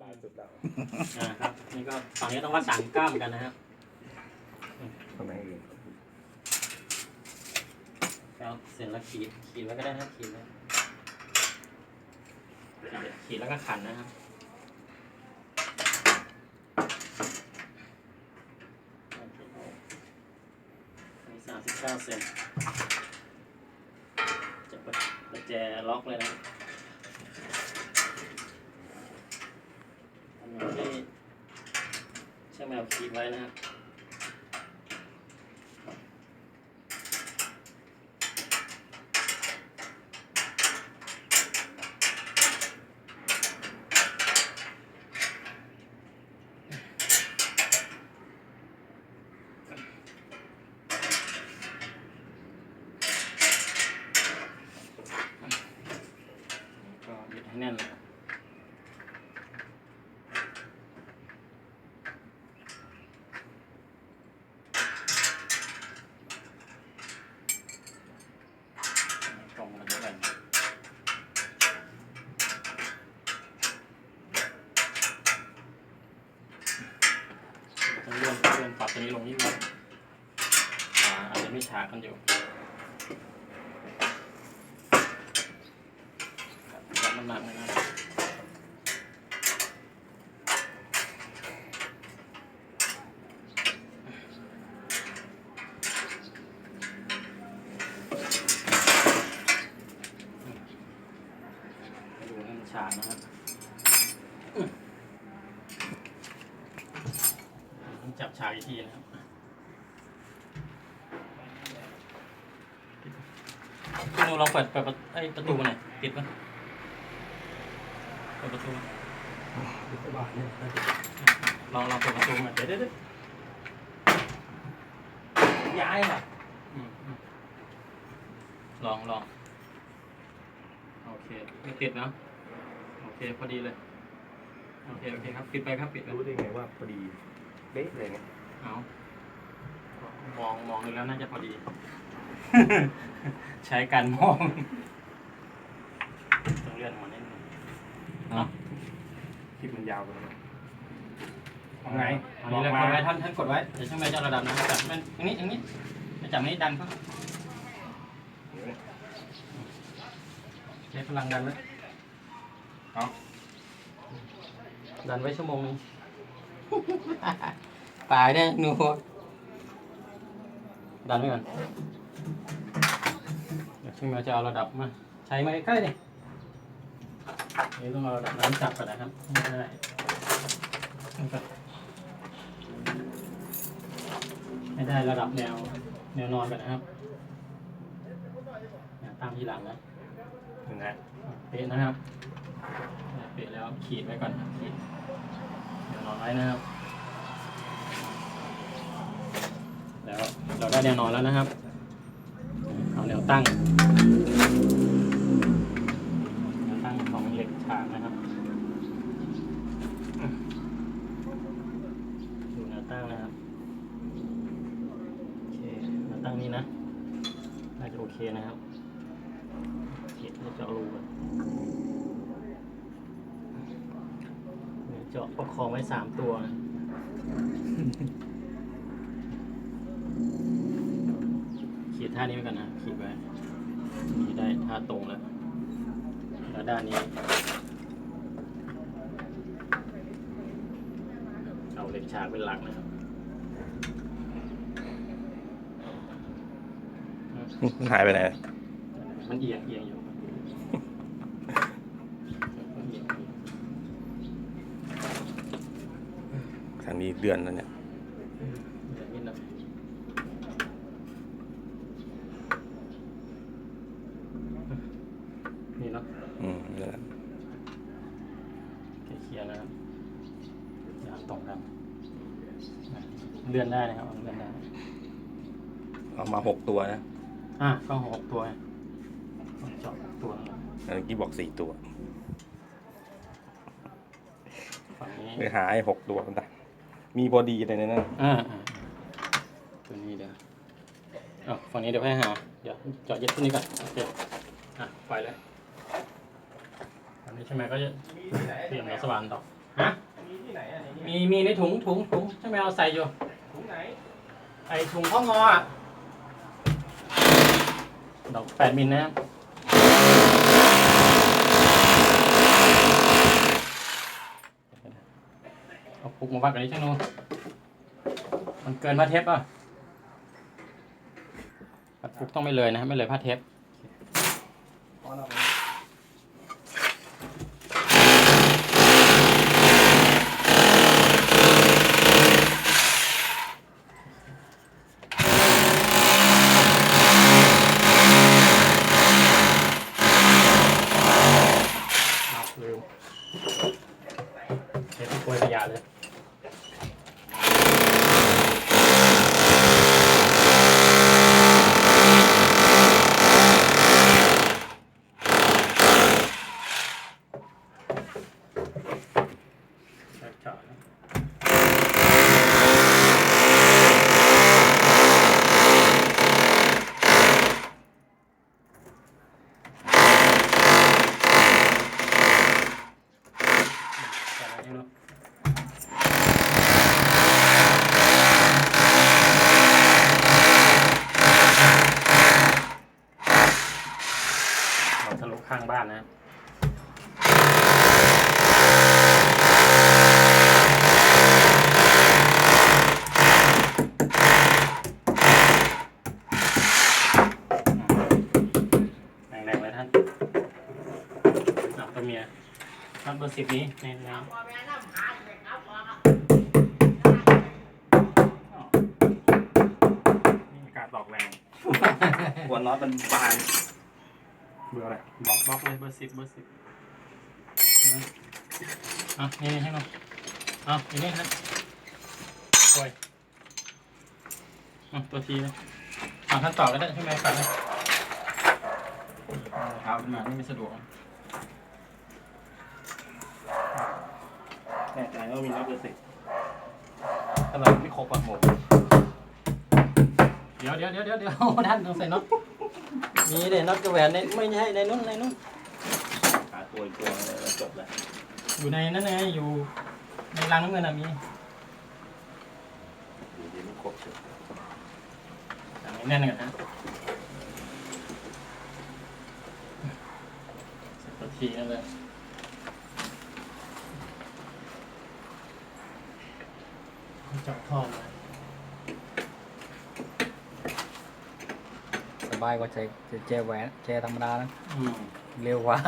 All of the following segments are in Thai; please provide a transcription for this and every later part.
บายสุดแล้วอ่าครับนี่ก็ฝั่งนี้ต้องวัดสามก้ามกันนะครับทำไมเองแล้วเสร็จแล้วขีดขีดไว้ก็ได้นะครับขีดไว้ขีดขีดแล้วก็ขันนะครับนี่สามสิบเก้าเซนจะเปิดกุญแจล็อกเลยนะอันนี้ที่ช่าง แมวขีดไว้นะครับแน่นเลยตรงกันด้วยกันต้องเลื่อนเลื่อน ปรับตัวนี้ลงนิดหน่งอ่าอาจจะไม่ฉากกันอยู่ครับน้ำหนักนะครับ ให้ดูให้มันฉากนะครับอื้อต้องจับ ฉากอีกทีนะครับพี่นูลองเปิดเปิดประไอ้ประตูมาหน่อยปิดมั้ยเปิดประตูมาลองลองเปิดประตูมาเดี๋ยวเดี๋ยวเดี๋ยย้ายออืมอืมลองลองโอเคไม่ติดเนะโอเคพอดีเลยโอเคโอเคครับปิดไปครับปิดไปรู้ได้ไงว่าพอดี เป๊ะเลยไงเอามองมองดูแล้วน่าจะพอดี ใช้การมองต้องเลื่อนมานิดนึงเนาะคลิปมันยาวไปแล้วเอาไงอันนี้เลยกดไว้ท่านท่านกดไว้เดี๋ยวช่างแม่จะระดับนะจับมันอย่างนี้อย่างนี้ไปจับนี้ดันเข้าเดี๋ยวนะใช้พลังดันไว้เอาดันไว้ชั่วโมงนึง ตายแน่หนูดันไว้ก่อนเดี๋ยวช่างแม่จะเอาระดับมา ใช้มาใกล้ๆดินี่ต้องเอาระดับน้ำจับก่อนนะครับไม่ได้ไม่ได้ระดับแนวแนวนอนก่อนนะครับแนวตามทีหลังนะเห็นไหมเป๊ะนะครับเป๊ะแล้วขีดไว้ก่อนครับขีด แนวนอนไว้นะครับ แล้วเราได้แนวนอนแล้วนะครับ เอาแนวตั้งแนวตั้งของเหล็กฉากนะครับดูแนวตั้งนะครับโอเคแนวตั้งนี้นะน่าจะโอเคนะครับเขียนจะเจาะรูก่อน เนี่ยเจาะประคองไว้สามตัวนะขีดท่านี้ไว้ก่อนนะ ขีดไว้นี่ได้ท่าตรงแล้ว แล้วด้านนี้ เอาเหล็กฉากเป็นหลักนะครับ หายไปไหน มันเอียงเอียงอยู่มันเอียงเอียง ทางนี้เดือนแล้วเนี่ยเอียงนิดหน่อยนี่เนาะอืมนั่นแหละเคลียร์นะครับยางตรงกันเลื่อนได้นะครับเอาเลื่อนได้เอามาหกตัวนะอะก็หกตัวไงต้องเจาะตัวหนึ่งเมื่อกี้บอกสี่ตัวฝั่งนี้เลยหาไอ้หกตัวมันได้ มีบอดีอะไรในนั้นอ่าอ่าตัวนี้เดี๋ยวอะฝั่งนี้เดี๋ยวให้หา เดี๋ยวเจาะยึดตัวนี้ก่อนโอเคอะไปเลยอันนี้ใช่ไหมก็จะเตรียมแนวสว่านต่อฮะมีมีในถุงถุงถุงใช่ไหมเอาใส่อยู่ถุงไหนไอถุงข้องงออะดอกแปดมิลนะครับ เอาปุกมาวัดกันนี้ช่างนูมันเกินผ้าเทปป่ะปุกต้องไม่เลยนะไม่เลยผ้าเทปพอแล้วลืม เทปที่โปรยขยะเลยเจาะนะใส่อะไรนี่เนอะเราทะลุข้างบ้านนะแรงๆเลยท่านเอาตัวเมียท่านเบอร์สิบนี้ในน้ำนี่อากาศตอกแรง หัวน็อตมันบาน เบื่ออะไรบล็อกบล็อกเลยเบอร์สิบเบอร์สิบนะอะนี่นี่ให้มาอะอย่างนี้ฮะโอ้ยอะตัวทีนะอะท่านต่อก็ได้ใช่ไหมฝากเลยเอาเท้าขึ้นมาไม่สะดวกแน่ใจว่ามีน็อตเบอร์สิบถ้าเราไม่ครบอะหมดเดี๋ยวเดี๋ยวเดี๋ยวเดี๋ยวเดี๋ยวท่านต้องใส่น็อต มีเดี๋ยวน็อตกระแหวนในไม่ใช่ในนู้นในนู้นหาตัวอีกตัวแล้วจบแล้วอยู่ในนั่นไงอยู่ในรังน้ำเงินอะมีอยู่ดีไม่ครบเฉยอันนี้แน่นกันนะสิบนาทีนั่นเลยเจาะท่อมาส บายกว่าใจแจแหวนแจธรรมดานะอืมเร็วกว่า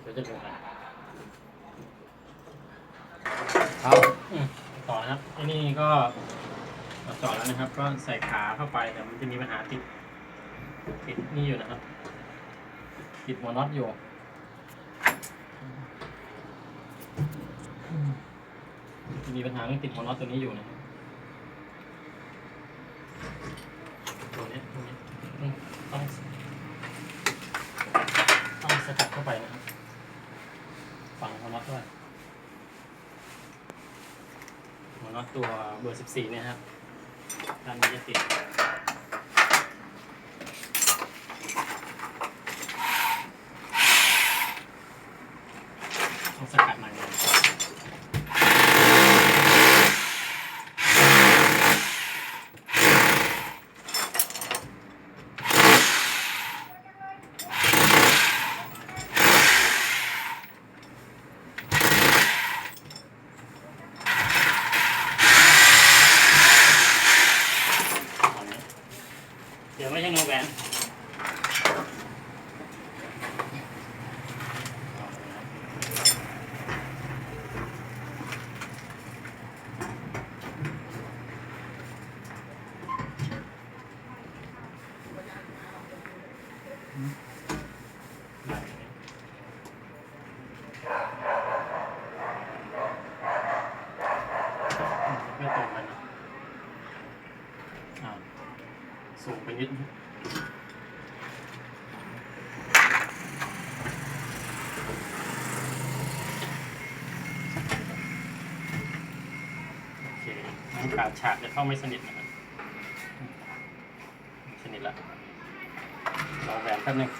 เดี๋ยวจะดูนะเอาอืมต่อนะครับไอ้นี่ก็เราเจาะแล้วนะครับ ก็ใส่ขาเข้าไปแต่มันจะมีปัญหาติดติดนี่อยู่นะครับ ติดหัวน็อตอยู่จะ มีปัญหาเรื่องติดหัวน็อตตัวนี้อยู่นะครับตัวนี้ตัวนี้ยอืมต้องต้องสกัดเข้าไปนะครับฝังหัวน็อตด้วยหัวน็อตตัวเบอร์ 14 เนี่ยครับด้านนี้จะติด ต้องสกัดใหม่เลยตอนนี้เดี๋ยวไม่ใช่โนแหวนไม่ตรงกันนะอ่าสูงไป นิดนึงโอเคน้ำกาดฉาดจะเข้าไม่สนิทนะครับ สนิทละรอแหวนแป๊บนึง